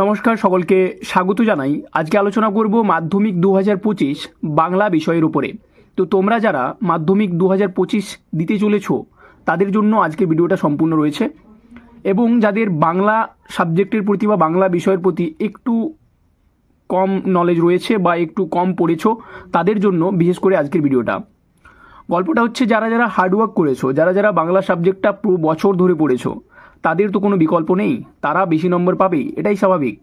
নমস্কার সকলকে, স্বাগত জানাই। আজকে আলোচনা করব মাধ্যমিক দু পঁচিশ বাংলা বিষয়ের উপরে। তো তোমরা যারা মাধ্যমিক দু পঁচিশ দিতে চলেছো, তাদের জন্য আজকে ভিডিওটা সম্পূর্ণ রয়েছে এবং যাদের বাংলা সাবজেক্টের প্রতি বা বাংলা বিষয়ের প্রতি একটু কম নলেজ রয়েছে বা একটু কম পড়েছো, তাদের জন্য বিশেষ করে আজকের ভিডিওটা। গল্পটা হচ্ছে যারা যারা হার্ডওয়ার্ক করেছ, যারা যারা বাংলা সাবজেক্টটা পুরো বছর ধরে পড়েছো তাদের তো কোনো বিকল্প নেই। তারা বেশি নম্বর পাবেই এটাই স্বাভাবিক।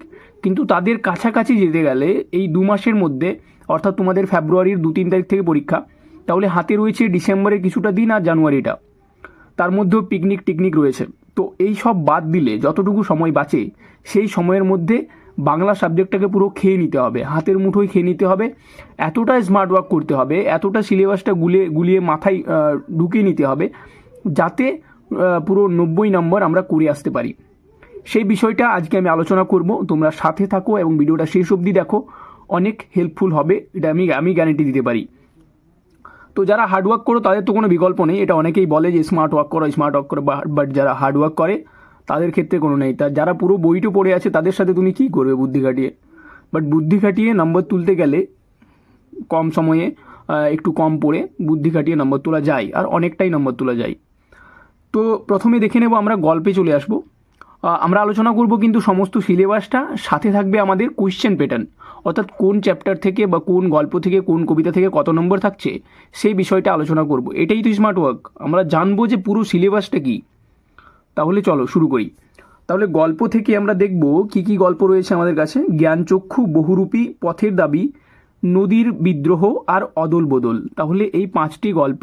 কিন্তু তাদের কাছাকাছি যেতে গেলে এই দু মাসের মধ্যে, অর্থাৎ তোমাদের ফেব্রুয়ারির দু তিন তারিখ থেকে পরীক্ষা, তাহলে হাতে রয়েছে ডিসেম্বরের কিছুটা দিন আর জানুয়ারিটা। তার মধ্যেও পিকনিক টিকনিক রয়েছে। তো এই সব বাদ দিলে যতটুকু সময় বাঁচে, সেই সময়ের মধ্যে বাংলা সাবজেক্টটাকে পুরো খেয়ে নিতে হবে, হাতের মুঠোয় খেয়ে নিতে হবে এতটা স্মার্ট ওয়ার্ক করতে হবে, এতটা সিলেবাসটা গুলিয়ে গুলিয়ে মাথায় ঢুকিয়ে নিতে হবে, যাতে পুরো নব্বই নম্বর আমরা করে আসতে পারি। সেই বিষয়টা আজকে আমি আলোচনা করব। তোমরা সাথে থাকো এবং ভিডিওটা শেষ অবধি দেখো। অনেক হেল্পফুল হবে, এটা আমি আমি গ্যারেন্টি দিতে পারি। তো যারা হার্ড ওয়ার্ক করো, তাদের তো কোনো বিকল্প নেই। এটা অনেকেই বলে যে স্মার্ট ওয়ার্ক করো স্মার্ট ওয়ার্ক করো বাট যারা হার্ড ওয়ার্ক করে, তাদের ক্ষেত্রে কোনো নেই। তা যারা পুরো বইটু পড়ে আছে, তাদের সাথে তুমি কী করবে বুদ্ধি খাটিয়ে? বাট বুদ্ধি খাটিয়ে নম্বর তুলতে গেলে কম সময়ে একটু কম পড়ে বুদ্ধি খাটিয়ে নম্বর তোলা যায়। আর অনেকটাই নম্বর তোলা যায়। তো প্রথমে দেখে নেব আমরা গল্পে চলে আসব। আমরা আলোচনা করব কিন্তু সমস্ত সিলেবাসটা, সাথে থাকবে আমাদের কোয়েশ্চেন প্যাটার্ন অর্থাৎ কোন চ্যাপ্টার থেকে বা কোন গল্প থেকে, কোন কবিতা থেকে কত নম্বর থাকছে, সেই বিষয়টা আলোচনা করব। এটাই তো স্মার্ট ওয়ার্ক আমরা জানব যে পুরো সিলেবাসটা কী। তাহলে চলো শুরু করি। তাহলে গল্প থেকে আমরা দেখব কি কি গল্প রয়েছে আমাদের কাছে। জ্ঞানচক্ষু, বহুরূপী, পথের দাবি, নদীর বিদ্রোহ আর অদল বদল তাহলে এই পাঁচটি গল্প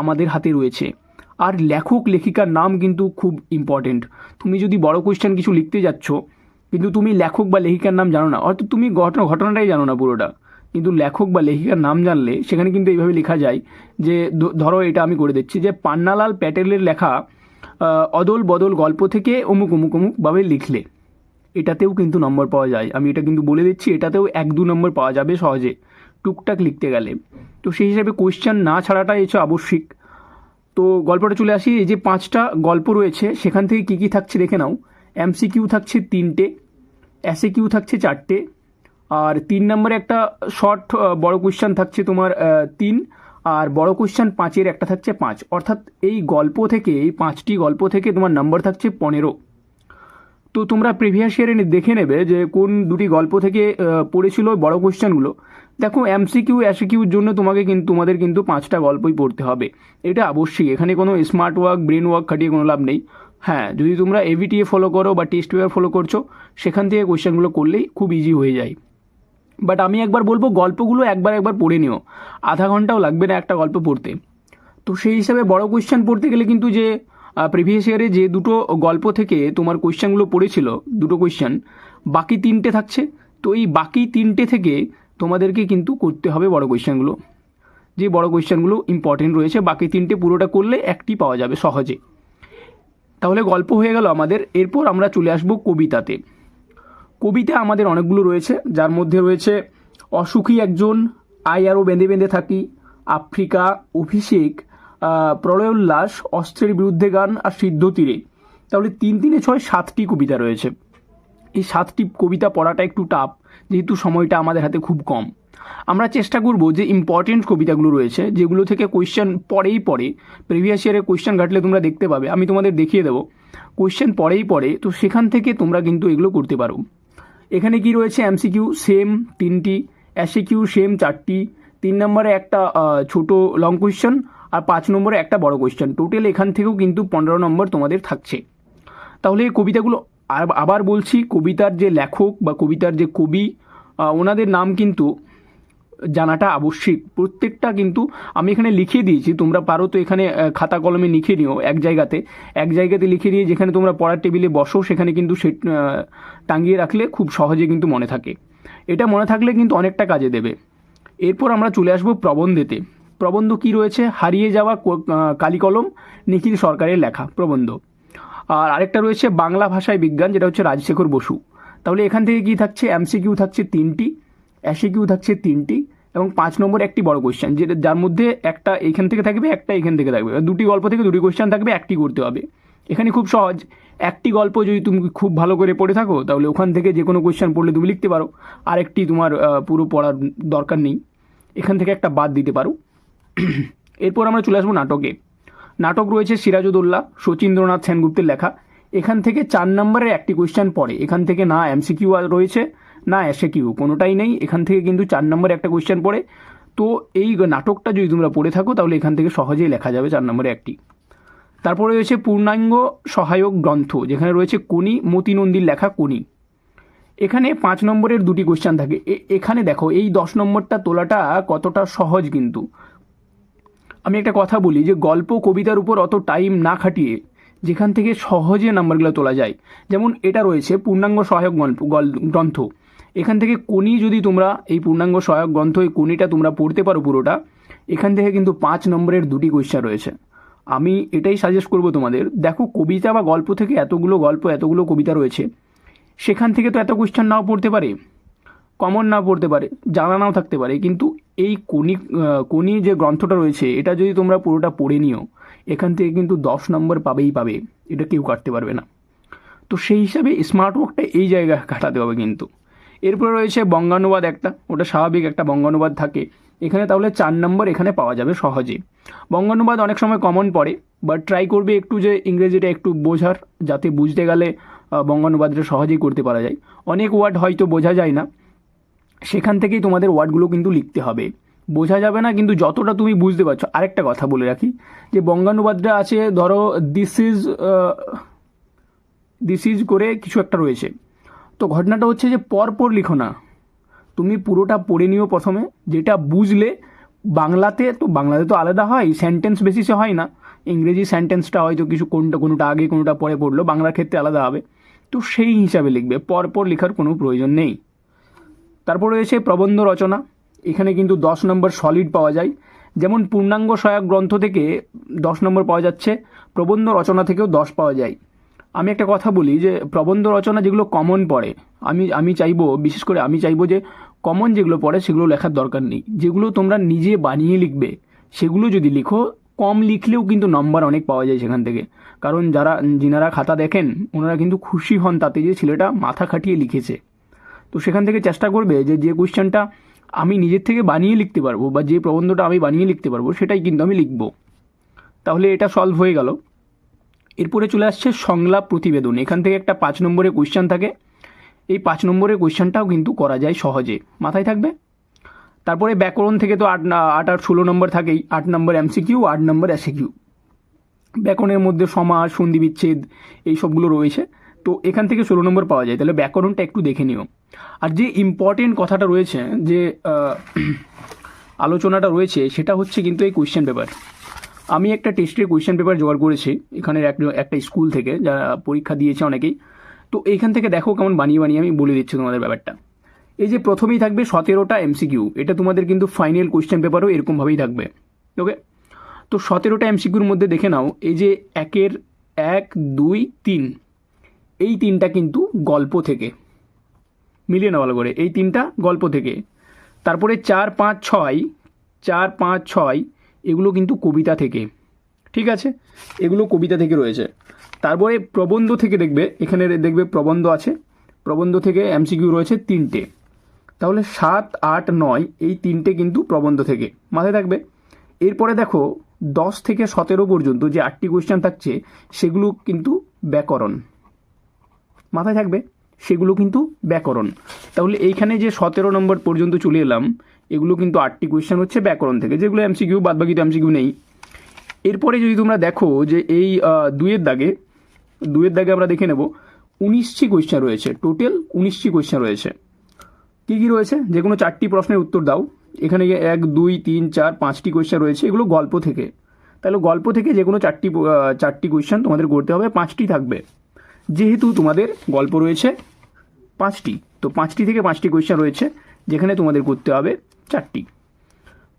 আমাদের হাতে রয়েছে। আর লেখক লেখিকার নাম কিন্তু খুব ইম্পর্টেন্ট তুমি যদি বড় কোয়েশ্চেন কিছু লিখতে যাচ্ছ, কিন্তু তুমি লেখক বা লেখিকার নাম জানো না, অর্থাৎ তুমি ঘটনা, ঘটনাটাই জানো না পুরোটা, কিন্তু লেখক বা লেখিকার নাম জানলে সেখানে কিন্তু এইভাবে লেখা যায় যে ধরো এটা আমি করে দিচ্ছি যে, পান্নালাল প্যাটেলের লেখা অদল বদল গল্প থেকে অমুক অমুক অমুকভাবে লিখলে, এটাতেও কিন্তু নম্বর পাওয়া যায়। আমি এটা কিন্তু বলে দিচ্ছি, এটাতেও এক, দু নম্বর পাওয়া যাবে সহজে, টুকটাক লিখতে গেলে। তো সেই হিসাবে কোয়েশ্চেন না ছাড়াটা এসে আবশ্যিক। তো গল্পটা চলে আসি, এই যে পাঁচটা গল্প রয়েছে, সেখান থেকে কী কী থাকছে দেখে নাও। এমসিকিউ থাকছে তিনটে এসে কিউ থাকছে চারটে, আর তিন নম্বরে একটা শর্ট বড় কোয়েশ্চান থাকছে তোমার তিন, আর বড় কোয়েশ্চান পাঁচের একটা থাকছে পাঁচ। অর্থাৎ এই গল্প থেকে, এই পাঁচটি গল্প থেকে তোমার নম্বর থাকছে পনেরো। তো তোমরা প্রিভিয়াস ইয়ারে দেখে নেবে যে কোন দুটি গল্প থেকে পড়েছিল বড় কোয়েশ্চেনগুলো দেখো এমসিকিউ কিউর জন্য তোমাকে কিন্তু তোমাদের কিন্তু পাঁচটা গল্পই পড়তে হবে। এটা অবশ্যই, এখানে কোনো স্মার্ট ওয়ার্ক ব্রেন ওয়ার্ক খাটিয়ে কোনো লাভ নেই। হ্যাঁ যদি তোমরা এভিটিএ ফলো করো বা টেস্ট পেপার ফলো করছ, সেখান থেকে কোয়েশ্চেনগুলো করলেই খুব ইজি হয়ে যায়। বাট আমি একবার বলব, গল্পগুলো একবার একবার পড়ে নিও। আধা ঘন্টাও লাগবে না একটা গল্প পড়তে। তো সেই হিসাবে বড় কোয়েশ্চেন পড়তে গেলে কিন্তু যে প্রিভিয়াস ইয়ারে যে দুটো গল্প থেকে তোমার কোয়েশ্চেনগুলো পড়েছিল, দুটো কোয়েশ্চেন বাকি তিনটে থাকছে। তো এই বাকি তিনটে থেকে তোমাদেরকে কিন্তু করতে হবে বড় কোয়েশ্চেনগুলো যে বড় কোয়েশ্চেনগুলো ইম্পর্টেন্ট রয়েছে, বাকি তিনটে পুরোটা করলে একটি পাওয়া যাবে সহজে। তাহলে গল্প হয়ে গেল আমাদের। এরপর আমরা চলে আসব কবিতাতে। কবিতা আমাদের অনেকগুলো রয়েছে। যার মধ্যে রয়েছে, অসুখী একজন, আই আরও বেঁধে বেঁধে থাকি, আফ্রিকা অভিষেক প্রলয়োল্লাস অস্ত্রের বিরুদ্ধে গান আর সিদ্ধ তীরে। তাহলে তিন তিনে ছয় সাতটি কবিতা রয়েছে। এই সাতটি কবিতা পড়াটা একটু টাফ যেহেতু সময়টা আমাদের হাতে খুব কম। আমরা চেষ্টা করব যে ইম্পর্টেন্ট কবিতাগুলো রয়েছে, যেগুলো থেকে কোয়েশ্চেন পরেই পড়ে। প্রিভিয়াস ইয়ারে কোয়েশ্চেন ঘাটলে তোমরা দেখতে পাবে, আমি তোমাদের দেখিয়ে দেবো। কোয়েশ্চেন পরেই পড়ে, তো সেখান থেকে তোমরা কিন্তু এগুলো করতে পারো। এখানে কি রয়েছে? এমসিকিউ সেম তিনটি এসিকিউ সেম চারটি। তিন নম্বরে একটা ছোট লং কোয়েশ্চেন আর পাঁচ নম্বরে একটা বড় কোয়েশ্চেন টোটাল এখান থেকেও কিন্তু পনেরো নম্বর তোমাদের থাকছে। তাহলে এই কবিতাগুলো আবার বলছি, কবিতার যে লেখক বা কবিতার যে কবি ওনাদের নাম কিন্তু জানাটা আবশ্যিক। প্রত্যেকটা কিন্তু আমি এখানে লিখে দিয়েছি, তোমরা পারো তো এখানে খাতা কলমে লিখে নিও এক জায়গাতে। এক জায়গাতে লিখে নিয়ে যেখানে তোমরা পড়ার টেবিলে বসো, সেখানে কিন্তু সে টাঙিয়ে রাখলে খুব সহজে কিন্তু মনে থাকে। এটা মনে থাকলে কিন্তু অনেকটা কাজে দেবে। এরপর আমরা চলে আসব প্রবন্ধেতে। প্রবন্ধ কি রয়েছে? হারিয়ে যাওয়া কালিকলম, নিখিল সরকারের লেখা প্রবন্ধ। আর আরেকটা রয়েছে বাংলা ভাষায় বিজ্ঞান, যেটা হচ্ছে রাজশেখর বসু। তাহলে এখান থেকে কি থাকছে? এমসিকিউ থাকছে তিনটি, এসিকিউ থাকছে তিনটি, এবং পাঁচ নম্বর একটি বড় কোয়েশ্চেন যেটা যার মধ্যে একটা এখান থেকে থাকবে, একটা এখান থেকে থাকবে। দুটি গল্প থেকে দুটি কোয়েশ্চেন থাকবে, একটি করতে হবে। এখানে খুব সহজ। একটি গল্প যদি তুমি খুব ভালো করে পড়ে থাকো, তাহলে ওখান থেকে যে কোনো কোয়েশ্চেন পড়লে তুমি লিখতে পারো। আরেকটি তোমার পুরো পড়ার দরকার নেই। এখান থেকে একটা বাদ দিতে পারো। এরপর আমরা চলে আসব নাটকে। নাটক রয়েছে সিরাজউদ্দৌল্লা শচীন্দ্রনাথ সেনগুপ্তের লেখা। এখান থেকে চার নম্বরের একটি কোয়েশ্চেন পড়ে। এখান থেকে না এমসিকিউ রয়েছে, না এসে কিউ কোনোটাই নেই। এখান থেকে কিন্তু চার নম্বরে একটা কোয়েশ্চেন পড়ে। তো এই নাটকটা যদি তোমরা পড়ে থাকো, তাহলে এখান থেকে সহজেই লেখা যাবে চার নম্বরে একটি। তারপরে রয়েছে পূর্ণাঙ্গ সহায়ক গ্রন্থ, যেখানে রয়েছে কোনি মতিনন্দীর লেখা কোনি এখানে পাঁচ নম্বরের দুটি কোয়েশ্চেন থাকে। এখানে দেখো, এই দশ নম্বরটা তোলাটা কতটা সহজ কিন্তু। আমি একটা কথা বলি যে গল্প কবিতার উপর অত টাইম না খাটিয়ে যেখান থেকে সহজে নাম্বারগুলো তোলা যায়। যেমন এটা রয়েছে পূর্ণাঙ্গ সহায়ক গল্প, গল- গ্রন্থ। এখান থেকে কোনি যদি তোমরা, এই পূর্ণাঙ্গ সহায়ক গ্রন্থ, এই কোনিটা তোমরা পড়তে পারো পুরোটা, এখান থেকে কিন্তু পাঁচ নম্বরের দুটি কোয়েশ্চেন রয়েছে। আমি এটাই সাজেস্ট করব তোমাদের। দেখো, কবিতা বা গল্প থেকে এতগুলো গল্প, এতগুলো কবিতা রয়েছে। সেখান থেকে তো এত কোয়েশ্চেন নাও পড়তে পারে। কমন না পড়তে পারে, জানা নাও থাকতে পারে, কিন্তু এই কোনি কোনি যে গ্রন্থটা রয়েছে, এটা যদি তোমরা পুরোটা পড়ে নিও, এখান থেকে কিন্তু দশ নম্বর পাবেই পাবে, এটা কেউ কাটতে পারবে না। তো সেই হিসাবে স্মার্ট ওয়ার্কটা এই জায়গায় কাটাতে হবে কিন্তু। এরপরে রয়েছে বঙ্গানুবাদ একটা, ওটা স্বাভাবিক একটা বঙ্গানুবাদ থাকে। এখানে তাহলে চার নম্বর এখানে পাওয়া যাবে সহজে। বঙ্গানুবাদ অনেক সময় কমন পড়ে বাট ট্রাই করবে একটু যে ইংরেজিটা একটু বোঝার, যাতে বুঝতে গেলে বঙ্গানুবাদটা সহজেই করতে পারা যায়। অনেক ওয়ার্ড হয়তো বোঝা যায় না সেখান থেকেই তোমাদের ওয়ার্ডগুলো কিন্তু লিখতে হবে। বোঝা যাবে না, কিন্তু যতটা তুমি বুঝতে পারছ, আরেকটা কথা বলে রাখি, যে বঙ্গানুবাদটা আছে, ধরো দিস ইজ দিস ইজ করে কিছু একটা রয়েছে। তো ঘটনাটা হচ্ছে যে পরপর লিখো না। তুমি পুরোটা পড়ে নিও প্রথমে, যেটা বুঝলে বাংলাতে, তো বাংলাতে তো আলাদা হয় সেন্টেন্স বেসিসে হয় না। ইংরেজি সেন্টেন্সটা হয়তো কিছু কোনটা, কোনোটা আগে, কোনোটা পরে পড়ল, বাংলার ক্ষেত্রে আলাদা হবে। তো সেই হিসাবে লিখবে, পরপর লেখার কোনো প্রয়োজন নেই। তারপর রয়েছে প্রবন্ধ রচনা। এখানে কিন্তু দশ নম্বর সলিড পাওয়া যায়। যেমন পূর্ণাঙ্গ সহায়ক গ্রন্থ থেকে দশ নম্বর পাওয়া যাচ্ছে, প্রবন্ধ রচনা থেকেও দশ পাওয়া যায়। আমি একটা কথা বলি যে, প্রবন্ধ রচনা যেগুলো কমন পড়ে, আমি আমি চাইব, বিশেষ করে আমি চাইব যে কমন যেগুলো পড়ে সেগুলো লেখার দরকার নেই। যেগুলো তোমরা নিজে বানিয়ে লিখবে, সেগুলো যদি লিখো, কম লিখলেও কিন্তু নম্বর অনেক পাওয়া যায় সেখান থেকে। কারণ যারা, যিনারা খাতা দেখেন, ওনারা কিন্তু খুশি হন তাতে যে ছেলেটা মাথা খাটিয়ে লিখেছে। তো সেখান থেকে চেষ্টা করবে যে যে কোয়েশ্চেনটা আমি নিজের থেকে বানিয়ে লিখতে পারব বা যে প্রবন্ধটা আমি বানিয়ে লিখতে পারব, সেটাই কিন্তু আমি লিখব। তাহলে এটা সলভ হয়ে গেল। এরপরে চলে আসছে সংলাপ প্রতিবেদন। এখান থেকে একটা পাঁচ নম্বরের কোয়েশ্চেন থাকে। এই পাঁচ নম্বরের কোয়েশ্চেনটাও কিন্তু করা যায় সহজে। মাথায় থাকবে? তারপরে ব্যাকরণ থেকে তো আট আট আর ষোলো নম্বর থাকেই। আট নম্বর এমসিকিউ আট নম্বর এসিকিউ ব্যাকরণের মধ্যে সমাজ সন্ধি বিচ্ছেদ এই সবগুলো রয়েছে। তো এখান থেকে ষোলো নম্বর পাওয়া যায়। তাহলে ব্যাকরণটা একটু দেখে নিও। আর যে ইম্পর্টেন্ট কথাটা রয়েছে, যে আলোচনাটা রয়েছে, সেটা হচ্ছে কিন্তু এই কোয়েশ্চেন পেপার আমি একটা টেস্টের কোয়েশ্চেন পেপার জোগাড় করেছি, এখানের এক- একটা স্কুল থেকে যারা পরীক্ষা দিয়েছে অনেকেই। তো এইখান থেকে দেখো কেমন বানিয়ে বানিয়ে আমি বলে দিচ্ছি তোমাদের ব্যাপারটা। এই যে প্রথমেই থাকবে সতেরোটা এমসিকিউ এটা তোমাদের কিন্তু ফাইনাল কোয়েশ্চেন পেপারও এরকমভাবেই থাকবে। ওকে তো সতেরোটা এমসিকিউর মধ্যে দেখে নাও, এই যে একের এক, দুই, তিন। এই তিনটা কিন্তু গল্প থেকে। মিলিয়ে না ভালো করে, এই তিনটা গল্প থেকে। তারপরে চার, পাঁচ, ছয়, চার, পাঁচ, ছয়, এগুলো কিন্তু কবিতা থেকে। ঠিক আছে? এগুলো কবিতা থেকে রয়েছে। তারপরে প্রবন্ধ থেকে দেখবে, এখানে দেখবে প্রবন্ধ আছে। প্রবন্ধ থেকে এমসিকিউ রয়েছে তিনটে। তাহলে সাত, আট, নয়, এই তিনটে কিন্তু প্রবন্ধ থেকে। মাথায় থাকবে? এরপরে দেখো, দশ থেকে সতেরো পর্যন্ত যে আটটি কোয়েশ্চেন থাকছে, সেগুলো কিন্তু ব্যাকরণ। মাথায় থাকবে সেগুলো কিন্তু ব্যাকরণ। তাহলে এইখানে যে সতেরো নম্বর পর্যন্ত চলে এলাম এগুলো কিন্তু আটটি কোয়েশ্চেন হচ্ছে ব্যাকরণ থেকে যেগুলো এমসিকিউ বাদ বাকি তো এমসিকিউ নেই। এরপরে যদি তোমরা দেখো যে এই আহ, দুইয়ের দাগে দুয়ের দাগে আমরা দেখে নেব উনিশটি কোয়েশ্চেন রয়েছে টোটাল উনিশটি কোয়েশ্চেন রয়েছে। কী কী রয়েছে? যে কোনো চারটি প্রশ্নের উত্তর দাও। এখানে এক দুই তিন চার পাঁচটি কোয়েশ্চেন রয়েছে এগুলো গল্প থেকে। তাহলে গল্প থেকে যে কোনো চারটি চারটি কোয়েশ্চেন তোমাদের করতে হবে পাঁচটি থাকবে। যেহেতু তোমাদের গল্প রয়েছে পাঁচটি, তো পাঁচটি থেকে পাঁচটি কোয়েশ্চেন রয়েছে, যেখানে তোমাদের করতে হবে চারটি।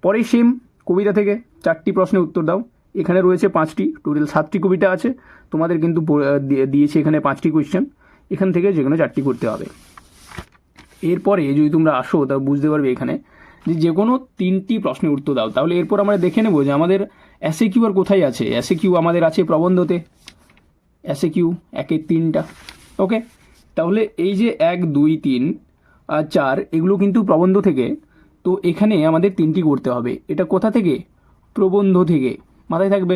পরে সেম কবিতা থেকে চারটি প্রশ্নের উত্তর দাও। এখানে রয়েছে পাঁচটি টোটাল সাতটি কবিতা আছে। তোমাদের কিন্তু দিয়েছে এখানে পাঁচটি কোয়েশ্চেন এখান থেকে যে কোনো চারটি করতে হবে। এরপরে যদি তোমরা আসো তা বুঝতে পারবে এখানে যে যে কোনো তিনটি প্রশ্নের উত্তর দাও। তাহলে এরপর আমরা দেখে নেব যে আমাদের অ্যাসে কিউ আর কোথায় আছে? অ্যাসে কিউ আমাদের আছে প্রবন্ধতে। এসে কিউ একের তিনটা ওকে তাহলে এই যে এক, দুই, তিন আর চার, এগুলো কিন্তু প্রবন্ধ থেকে, তো এখানে আমাদের তিনটি করতে হবে। এটা কোথা থেকে? প্রবন্ধ থেকে। মাথায় থাকবে?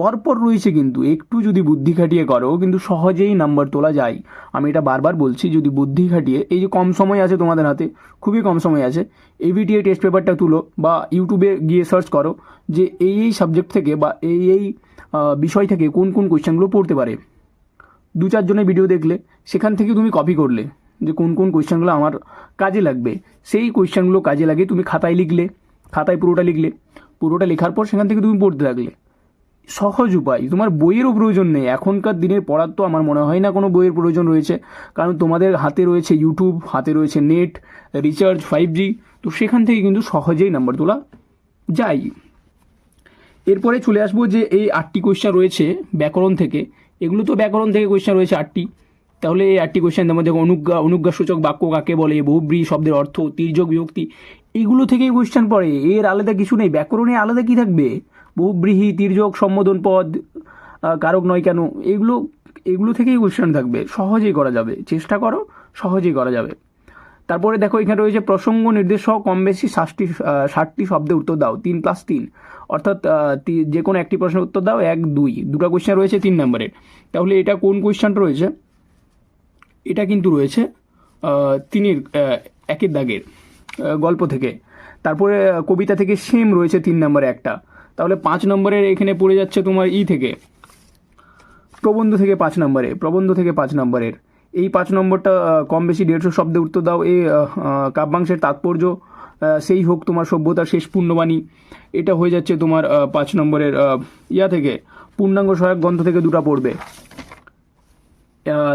পরপর রয়েছে কিন্তু। একটু যদি বুদ্ধি খাটিয়ে করো, কিন্তু সহজেই নাম্বার তোলা যায়। আমি এটা বারবার বলছি, যদি বুদ্ধি খাটিয়ে, এই যে কম সময় আছে তোমাদের হাতে, খুবই কম সময় আছে এভিটিএ টেস্ট পেপারটা তুলো বা ইউটিউবে গিয়ে সার্চ করো যে এই এই সাবজেক্ট থেকে বা এই এই বিষয় থেকে কোন কোন কোয়েশ্চেনগুলো পড়তে পারে। দু চারজনের ভিডিও দেখলে, সেখান থেকে তুমি কপি করলে যে কোন কোন কোয়েশ্চেনগুলো আমার কাজে লাগবে। সেই কোয়েশ্চেনগুলো কাজে লাগে তুমি খাতায় লিখলে, খাতায় পুরোটা লিখলে, পুরোটা লেখার পর সেখান থেকে তুমি পড়তে থাকলে। সহজ উপায়। তোমার বইয়েরও প্রয়োজন নেই। এখনকার দিনের পড়ার তো আমার মনে হয় না কোনো বইয়ের প্রয়োজন রয়েছে। কারণ তোমাদের হাতে রয়েছে ইউটিউব হাতে রয়েছে নেট রিচার্জ ফাইভ জি তো সেখান থেকে কিন্তু সহজেই নাম্বার তোলা যায়। এরপরে চলে আসব যে এই আটটি কোয়েশ্চেন রয়েছে ব্যাকরণ থেকে। এগুলো তো ব্যাকরণ থেকে কোয়েশ্চেন রয়েছে আটটি। তাহলে এই আটটি কোয়েশ্চেন দেখো অনুজ্ঞা অনুজ্ঞাসূচক বাক্য কাকে বলে, বহুব্রী শব্দের অর্থ, তির্যক বিভক্তি। এগুলো থেকেই কোয়েশ্চেন পড়ে। এর আলাদা কিছু নেই। ব্যাকরণে আলাদা কি থাকবে? বহুব্রীহি তির্যক, সম্বোধন পদ কারক নয় কেন, এগুলো এগুলো থেকেই কোয়েশ্চেন থাকবে। সহজেই করা যাবে। চেষ্টা করো, সহজেই করা যাবে। তারপরে দেখো, এখানে রয়েছে প্রসঙ্গ নির্দেশ সহ কম বেশি ষাটটি ষাটটি শব্দে উত্তর দাও। তিন প্লাস তিন। অর্থাৎ যে কোনো একটি প্রশ্নের উত্তর দাও, এক, দুই। দুটো কোয়েশ্চেন রয়েছে তিন নম্বরের তাহলে এটা কোন কোয়েশ্চেনটা রয়েছে? এটা কিন্তু রয়েছে তিনের একের দাগের গল্প থেকে। তারপরে কবিতা থেকে সেম রয়েছে তিন নম্বরে একটা। তাহলে পাঁচ নম্বরের এখানে পড়ে যাচ্ছে তোমার ই থেকে। প্রবন্ধ থেকে পাঁচ নম্বরে প্রবন্ধ থেকে পাঁচ নম্বরের। এই পাঁচ নম্বরটা কম বেশি দেড়শো শব্দে উত্তর দাও। আহ, কাব্যাংশের তাৎপর্য সেই হোক তোমার সভ্যতার শেষ পূর্ণবাণী এটা হয়ে যাচ্ছে তোমার পাঁচ নম্বরের ইয়া থেকে। পূর্ণাঙ্গ সহায়ক গ্রন্থ থেকে দুটো পড়বে।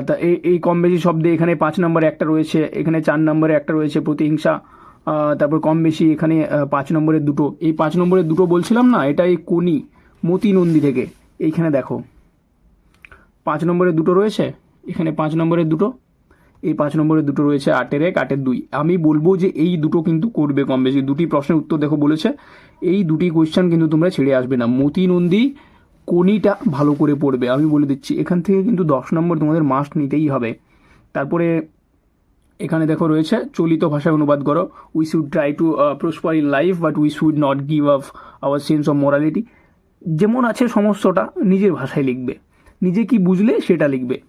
তা এই কম বেশি শব্দে এখানে পাঁচ নম্বরে একটা রয়েছে এখানে চার নম্বরে একটা রয়েছে প্রতিহিংসা। তারপর কম বেশি এখানে পাঁচ নম্বরের দুটো। এই পাঁচ নম্বরের দুটো বলছিলাম না এটা এই কোনি, মতি নন্দী থেকে। এইখানে দেখো, পাঁচ নম্বরের দুটো রয়েছে, এখানে পাঁচ নম্বরের দুটো, এই পাঁচ নম্বরের দুটো রয়েছে আটের এক, আটের দুই। আমি বলব যে এই দুটো কিন্তু করবে কম বেশি, দুটি প্রশ্নের উত্তর দেখো বলেছে, এই দুটি কোয়েশ্চেন কিন্তু তোমরা ছেড়ে আসবে না। মতি নন্দী কোনিটা ভালো করে পড়বে, আমি বলে দিচ্ছি। এখান থেকে কিন্তু দশ নম্বর তোমাদের মাস্ট নিতেই হবে। তারপরে এখানে দেখো রয়েছে, চলিত ভাষায় অনুবাদ করো। We should try to prosper in life but we should not give up our sense of morality যেমন আছে সমস্তটা, নিজের ভাষায় লিখবে। নিজে কি বুঝলে, সেটা লিখবে।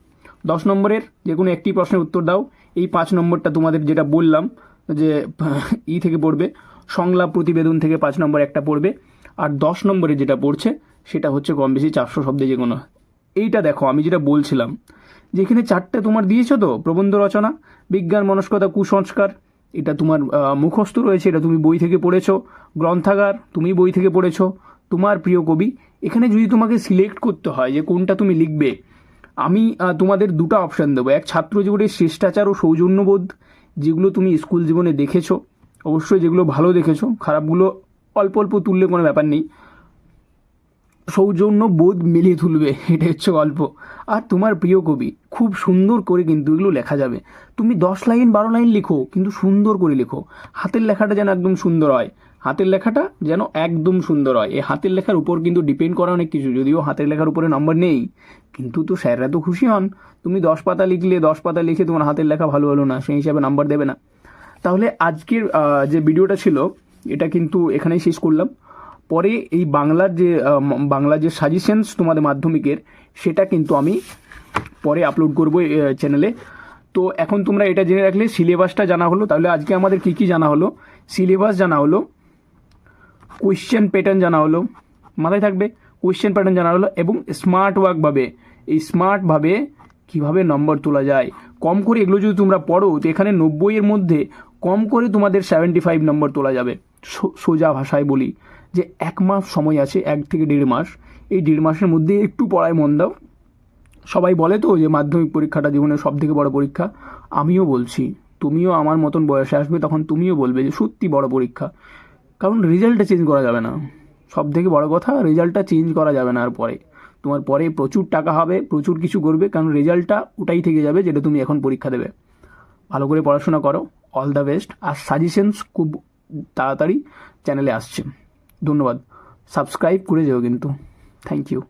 দশ নম্বরের যে কোনো একটি প্রশ্নের উত্তর দাও। এই পাঁচ নম্বরটা তোমাদের যেটা বললাম, যে, ই থেকে পড়বে, সংলাপ প্রতিবেদন থেকে পাঁচ নম্বর একটা পড়বে। আর দশ নম্বরে যেটা পড়ছে, সেটা হচ্ছে কম বেশি চারশো শব্দে যে কোনো এইটা দেখো, আমি যেটা বলছিলাম যেখানে চারটে তোমার দিয়েছ তো, প্রবন্ধ রচনা, বিজ্ঞান, মনস্কতা, কুসংস্কার, এটা তোমার মুখস্থ রয়েছে, এটা তুমি বই থেকে পড়েছো, গ্রন্থাগার তুমি বই থেকে পড়েছো, তোমার প্রিয় কবি। এখানে যদি তোমাকে সিলেক্ট করতে হয় যে কোনটা তুমি লিখবে, আমি তোমাদের দুটো অপশান দেবো। এক ছাত্র জীবনের শিষ্টাচার ও সৌজন্যবোধ, যেগুলো তুমি স্কুল জীবনে দেখেছ, অবশ্যই যেগুলো ভালো দেখেছ, খারাপগুলো অল্প অল্প তুললে কোনো ব্যাপার নেই। সৌজন্য বোধ মিলিয়ে তুলবে। এটা হচ্ছে গল্প। আর তোমার প্রিয় কবি, খুব সুন্দর করে কিন্তু এগুলো লেখা যাবে। তুমি দশ লাইন, বারো লাইন লিখো, কিন্তু সুন্দর করে লিখো। হাতের লেখাটা যেন একদম সুন্দর হয়। হাতের লেখাটা যেন একদম সুন্দর হয়। এই হাতের লেখার উপর কিন্তু ডিপেন্ড করা অনেক কিছু, যদিও হাতের লেখার উপরে নম্বর নেই। কিন্তু তো স্যাররা তো খুশি হন। তুমি দশ পাতা লিখলে, দশ পাতা লিখে তোমার হাতের লেখা ভালো হলো না, সেই হিসাবে নাম্বার দেবে না। তাহলে আজকের যে ভিডিওটা ছিল, এটা কিন্তু এখানেই শেষ করলাম। পরে এই বাংলার যে বাংলার যে সাজেশনস তোমাদের মাধ্যমিকের, সেটা কিন্তু আমি পরে আপলোড করব চ্যানেলে তো এখন তোমরা এটা জেনে রাখলে সিলেবাসটা জানা হলো। তাহলে আজকে আমাদের কী কী জানা হলো? সিলেবাস জানা হলো কোয়েশ্চেন প্যাটার্ন জানা হলো, মাথায় থাকবে? কোয়েশ্চেন প্যাটার্ন জানা হলো এবং স্মার্ট ওয়ার্কভাবে এই স্মার্টভাবে কীভাবে নম্বর তোলা যায়? কম করে এগুলো যদি তোমরা পড়ো, তো এখানে নব্বইয়ের মধ্যে কম করে তোমাদের সেভেন্টি ফাইভ নম্বর তোলা যাবে। সোজা ভাষায় বলি। যে এক মাস সময় আছে, এক থেকে দেড় মাস। এই দেড় মাসের মধ্যে একটু পড়ায় মন দাও। সবাই বলে তো যে মাধ্যমিক পরীক্ষাটা জীবনের সব থেকে বড় পরীক্ষা। আমিও বলছি, তুমিও আমার মতন বয়সে আসবে, তখন তুমিও বলবে যে সত্যি বড় পরীক্ষা। কারণ রেজাল্টটা চেঞ্জ করা যাবে না। সব থেকে বড় কথা, রেজাল্টটা চেঞ্জ করা যাবে না আর পরে। তোমার পরে প্রচুর টাকা হবে, প্রচুর কিছু করবে, কারণ রেজাল্টটা ওটাই থেকে যাবে যেটা তুমি এখন পরীক্ষা দেবে। ভালো করে পড়াশোনা করো অল দ্য বেস্ট আর সাজেশনস খুব তাড়াতাড়ি চ্যানেলে আসছে। ধন্যবাদ। সাবস্ক্রাইব করে যেও কিন্তু। Thank you